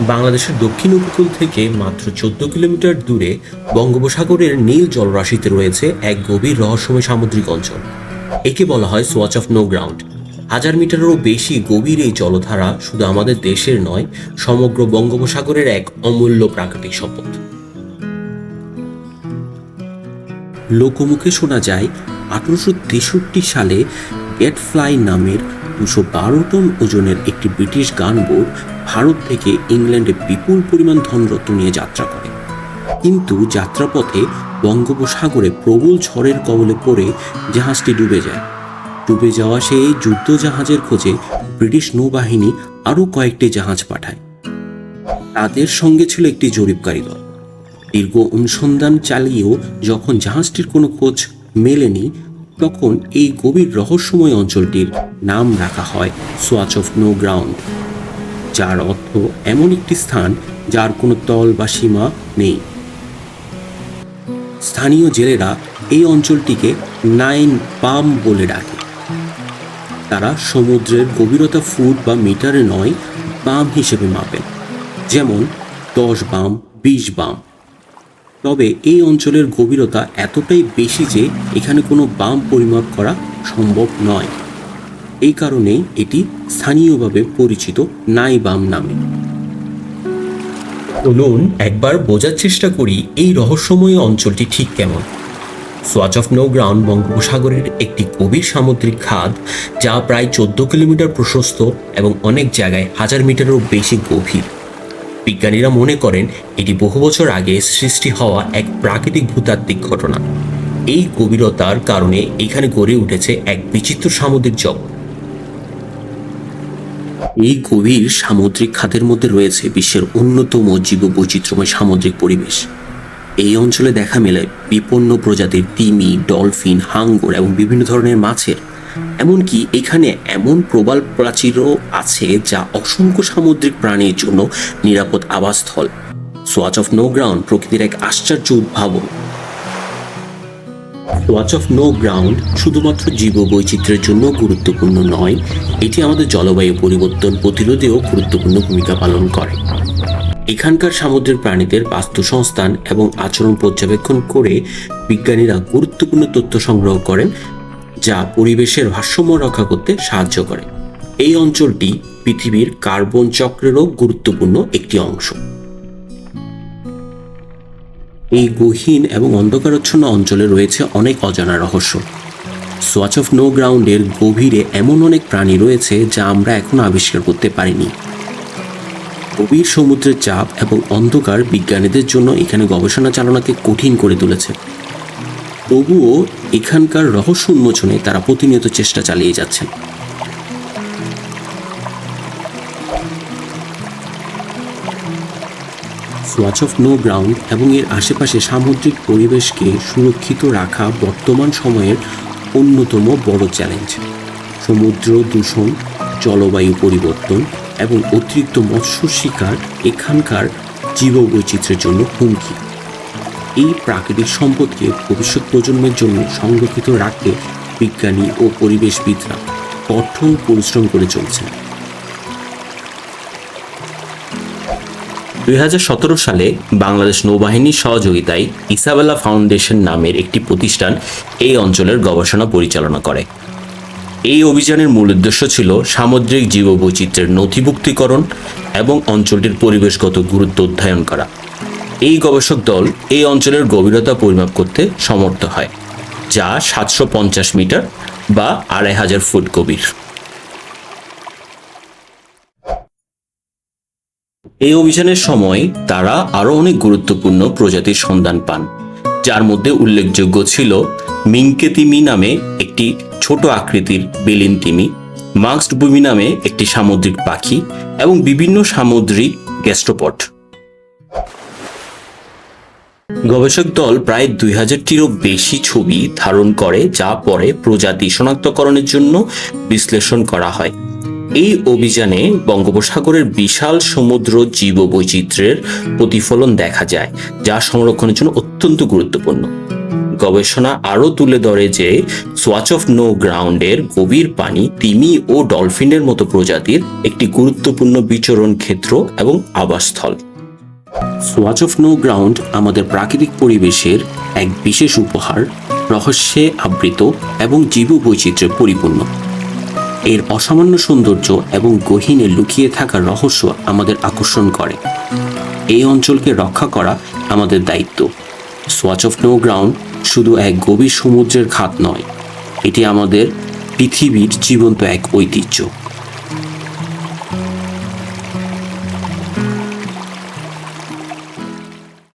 বাংলাদেশের দক্ষিণ উপকূল থেকে মাত্র চোদ্দ কিলোমিটার দূরে বঙ্গোপসাগরের নীল জলরাশিতে রয়েছে এক গভীর রহস্যময় সামুদ্রিক অঞ্চল। একে বলা হয় সোয়াচ অফ নো গ্রাউন্ড হাজার মিটারেরও বেশি গভীর এই জলধারা শুধু আমাদের দেশের নয়, সমগ্র বঙ্গোপসাগরের এক অমূল্য প্রাকৃতিক সম্পদ। লোকমুখে শোনা যায়, আঠারোশো তেষট্টি সালে গেট ফ্লাই নামের দুশো বারো টন ওজনের একটি ব্রিটিশ গানবোট ভারত থেকে ইংল্যান্ডে বিপুল পরিমাণ ধনরত্ন নিয়ে যাত্রা করে। কিন্তু যাত্রাপথে বঙ্গোপসাগরে প্রবল ঝড়ের কবলে পড়ে জাহাজটি ডুবে যায়। ডুবে যাওয়া সেই যুদ্ধ জাহাজের খোঁজে ব্রিটিশ নৌবাহিনী আরও কয়েকটি জাহাজ পাঠায়। তাদের সঙ্গে ছিল একটি জরিপকারী দল। দীর্ঘ অনুসন্ধান চালিয়েও যখন জাহাজটির কোনো খোঁজ মেলেনি তখন এই গভীর রহস্যময় অঞ্চলটির নাম রাখা হয় সোয়াচ অফ নো গ্রাউন্ড, যার অর্থ এমন একটি স্থান যার কোনো তল বা সীমা নেই। স্থানীয় জেলেরা এই অঞ্চলটিকে নাইন পাম বলে ডাকে। তারা সমুদ্রের গভীরতা ফুট বা মিটারে নয় বাম হিসেবে মাপেন যেমন দশ বাম, বিশ বাম। তবে এই অঞ্চলের গভীরতা এতটাই বেশি যে এখানে কোনো বাম পরিমাপ করা সম্ভব নয়। এই কারণেই এটি স্থানীয়ভাবে পরিচিত নাই বাম নামে। চলুন একবার বোঝার চেষ্টা করি এই রহস্যময় অঞ্চলটি ঠিক কেমন। সোয়াচ অফ নো গ্রাউন্ড বঙ্গোপসাগরের একটি গভীর সামুদ্রিক খাদ যা প্রায় চোদ্দ কিলোমিটার প্রশস্ত এবং অনেক জায়গায় হাজার মিটারেরও বেশি গভীর। বিজ্ঞানীরা মনে করেন এটি বহু বছর আগে সৃষ্টি হওয়া এক প্রাকৃতিক ভূতাত্ত্বিক ঘটনা। এই গভীরতার কারণে এখানে গড়ে উঠেছে এক বিচিত্র সামুদ্রিক জগৎ। এই গভীর সামুদ্রিক খাতের মধ্যে রয়েছে বিশ্বের অন্যতম জীব বৈচিত্র্যময় সামুদ্রিক পরিবেশ। এই অঞ্চলে দেখা মেলে বিপন্ন প্রজাতির তিমি, ডলফিন, হাঙ্গর এবং বিভিন্ন ধরনের মাছের এমনকি এখানে এমন প্রবাল প্রাচীরও আছে যা অসংখ্য সামুদ্রিক প্রাণীর জন্য নিরাপদ আবাসস্থল। সোয়াচ অফ নো গ্রাউন্ড প্রকৃতির এক আশ্চর্য উদ্ভাবন। ওয়াচ অফ নো গ্রাউন্ড শুধুমাত্র জীব বৈচিত্র্যের জন্য গুরুত্বপূর্ণ নয়, এটি আমাদের জলবায়ু পরিবর্তন প্রতিরোধেও গুরুত্বপূর্ণ ভূমিকা পালন করে। এখানকার সামুদ্রিক প্রাণীদের বাস্তুসংস্থান এবং আচরণ পর্যবেক্ষণ করে বিজ্ঞানীরা গুরুত্বপূর্ণ তথ্য সংগ্রহ করেন যা পরিবেশের ভারসাম্য রক্ষা করতে সাহায্য করে। এই অঞ্চলটি পৃথিবীর কার্বন চক্রেরও গুরুত্বপূর্ণ একটি অংশ। এই গহীন এবং অন্ধকারাচ্ছন্ন অঞ্চলে রয়েছে অনেক অজানা রহস্য। সোয়াচ অফ নো গ্রাউন্ডের গভীরে এমন অনেক প্রাণী রয়েছে যা আমরা এখনও আবিষ্কার করতে পারিনি। গভীর সমুদ্রের চাপ এবং অন্ধকার বিজ্ঞানীদের জন্য এখানে গবেষণা চালনাকে কঠিন করে তুলেছে। তবুও এখানকার রহস্য উন্মোচনে তারা প্রতিনিয়ত চেষ্টা চালিয়ে যাচ্ছেন। সোয়াচ অফ নো গ্রাউন্ড এবং এর আশেপাশে সামুদ্রিক পরিবেশকে সুরক্ষিত রাখা বর্তমান সময়ের অন্যতম বড় চ্যালেঞ্জ সমুদ্র দূষণ, জলবায়ু পরিবর্তন এবং অতিরিক্ত মৎস্য শিকার এখানকার জীববৈচিত্র্যের জন্য হুমকি। এই প্রাকৃতিক সম্পদকে ভবিষ্যৎ প্রজন্মের জন্য সংরক্ষিত রাখতে বিজ্ঞানী ও পরিবেশবিদরা কঠোর পরিশ্রম করে চলছেন। দুই হাজার সতেরো সালে বাংলাদেশ নৌবাহিনীর সহযোগিতায় ইসাবেলা ফাউন্ডেশন নামের একটি প্রতিষ্ঠান এই অঞ্চলের গবেষণা পরিচালনা করে। এই অভিযানের মূল উদ্দেশ্য ছিল সামুদ্রিক জীববৈচিত্র্যের নথিভুক্তিকরণ এবং অঞ্চলটির পরিবেশগত গুরুত্ব অধ্যয়ন করা। এই গবেষক দল এই অঞ্চলের গভীরতা পরিমাপ করতে সমর্থ হয়, যা সাতশো পঞ্চাশ মিটার বা আড়াই হাজার ফুট গভীর। এই অভিযানের সময় তারা আরও অনেক গুরুত্বপূর্ণ প্রজাতির সন্ধান পান, যার মধ্যে উল্লেখযোগ্য ছিল মিঙ্কে তিমি নামে একটি ছোট আকৃতির বেলিন তিমি মাক্সড বুমি নামে একটি সামুদ্রিক পাখি এবং বিভিন্ন সামুদ্রিক গ্যাস্ট্রোপট গবেষক দল প্রায় দুই হাজারটিরও বেশি ছবি ধারণ করে, যা পরে প্রজাতি শনাক্তকরণের জন্য বিশ্লেষণ করা হয়। এই অভিযানে বঙ্গোপসাগরের বিশাল সমুদ্র জীববৈচিত্র্যের প্রতিফলন দেখা যায়, যা সংরক্ষণের জন্য অত্যন্ত গুরুত্বপূর্ণ। গবেষণা আরও তুলে ধরে যে সোয়াচ অফ নো গ্রাউন্ডের গভীর পানি তিমি ও ডলফিনের মতো প্রজাতির একটি গুরুত্বপূর্ণ বিচরণ ক্ষেত্র এবং আবাসস্থল। সোয়াচ অফ নো গ্রাউন্ড আমাদের প্রাকৃতিক পরিবেশের এক বিশেষ উপহার, রহস্যে আবৃত এবং জীববৈচিত্র্যে পরিপূর্ণ। এর অসামান্য সৌন্দর্য এবং গহীনে লুকিয়ে থাকা রহস্য আমাদের আকর্ষণ করে। এই অঞ্চলকে রক্ষা করা আমাদের দায়িত্ব। সোয়াচ অফ নো গ্রাউন্ড শুধু এক গভীর সমুদ্রের খাত নয়, এটি আমাদের পৃথিবীর জীবন্ত এক ঐতিহ্য।